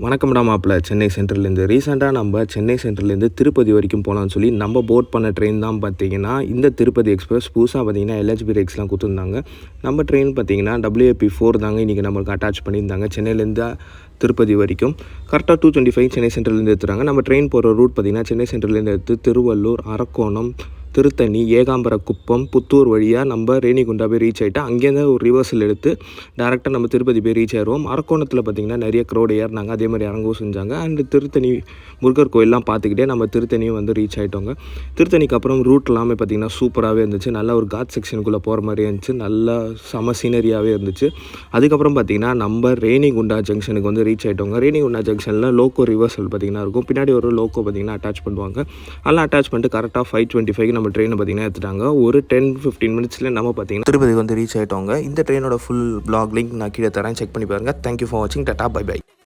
வணக்கம்டா மாப்பிள்ள. சென்னை சென்ட்ரல்லேருந்து. ரீசெண்டாக நம்ம சென்னை சென்ட்ரல்லேருந்து திருப்பதி வரைக்கும் போகலான்னு சொல்லி நம்ம போட் பண்ண ட்ரெயின் தான் பார்த்தீங்கன்னா இந்த திருப்பதி எக்ஸ்பிரஸ் புதுசாக பார்த்தீங்கன்னா எல்ஹெச்பி ரேக்ஸ்லாம் கொடுத்துருந்தாங்க. நம்ம ட்ரெயின் பார்த்தீங்கன்னா டபிள்யூஏபி ஃபோர் தாங்க இன்றைக்கி நம்மளுக்கு அட்டாச் பண்ணியிருந்தாங்க. சென்னையிலேருந்து திருப்பதி வரைக்கும். கரெக்டாக டூ டுவெண்ட்டி ஃபைவ் சென்னை சென்ட்ரல்லேருந்து எடுத்துறாங்க நம்ம ட்ரெயின் போகிற ரூட் பார்த்தீங்கன்னா சென்னை சென்ட்ரல்லேருந்து எடுத்து திருவள்ளூர் அரக்கோணம் திருத்தணி ஏகாம்பர குப்பம் புத்தூர் வழியாக நம்ம ரேணிகுண்டா போய் ரீச் ஆகிட்டு அங்கேருந்து ஒரு ரிவர்சல் எடுத்து டேரெக்டாக நம்ம திருப்பதி போய் ரீச் ஆயிடுவோம் அரக்கோணத்தில் பார்த்திங்கன்னா நிறைய க்ரௌடு ஏறினாங்க. அதே மாதிரி இறங்கவும் செஞ்சாங்க. அண்டு திருத்தணி முருகர் கோயிலெலாம் பார்த்துக்கிட்டே நம்ம திருத்தணியும் வந்து ரீச் ஆகிட்டோங்க திருத்தணிக்கு அப்புறம் ரூட் எல்லாமே பார்த்திங்கன்னா சூப்பராகவே இருந்துச்சு. நல்லா ஒரு காட் செக்ஷனுக்குள்ளே போகிற மாதிரி இருந்துச்சு. நல்லா செம சீனரியாகவே இருந்துச்சு. அதுக்கப்புறம் பார்த்திங்கன்னா நம்ம ரேணிகுண்டா ஜங்ஷனுக்கு வந்து ரீச் ஆகிட்டோங்க ரேணிகுண்டா ஜங்ஷனில் லோக்கோ ரிவர்சல் பார்த்திங்கன்னா இருக்கும். பின்னாடி ஒரு லோக்கோ பார்த்திங்கன்னா அட்டாச் பண்ணுவாங்க. அதெல்லாம் அட்டாச் பண்ணிட்டு கரெக்டாக ஃபைவ் டுவெண்ட்டி ஃபைவ் நம்ம ட்ரெயினை பார்த்திங்கன்னா எடுத்துட்டாங்க. ஒரு டென் ஃபிஃப்டீன் மினிட்ஸில் நம்ம பார்த்திங்கன்னா திருப்பதி வந்து ரீச் ஆகிட்டோங்க இந்த ட்ரெயினோட ஃபுல் பிளாக் லிங்க் நான் கீழே தரேன். செக் பண்ணி பாருங்கள் தேங்க்யூ ஃபார் வாட்சிங் டாட்டா பை பை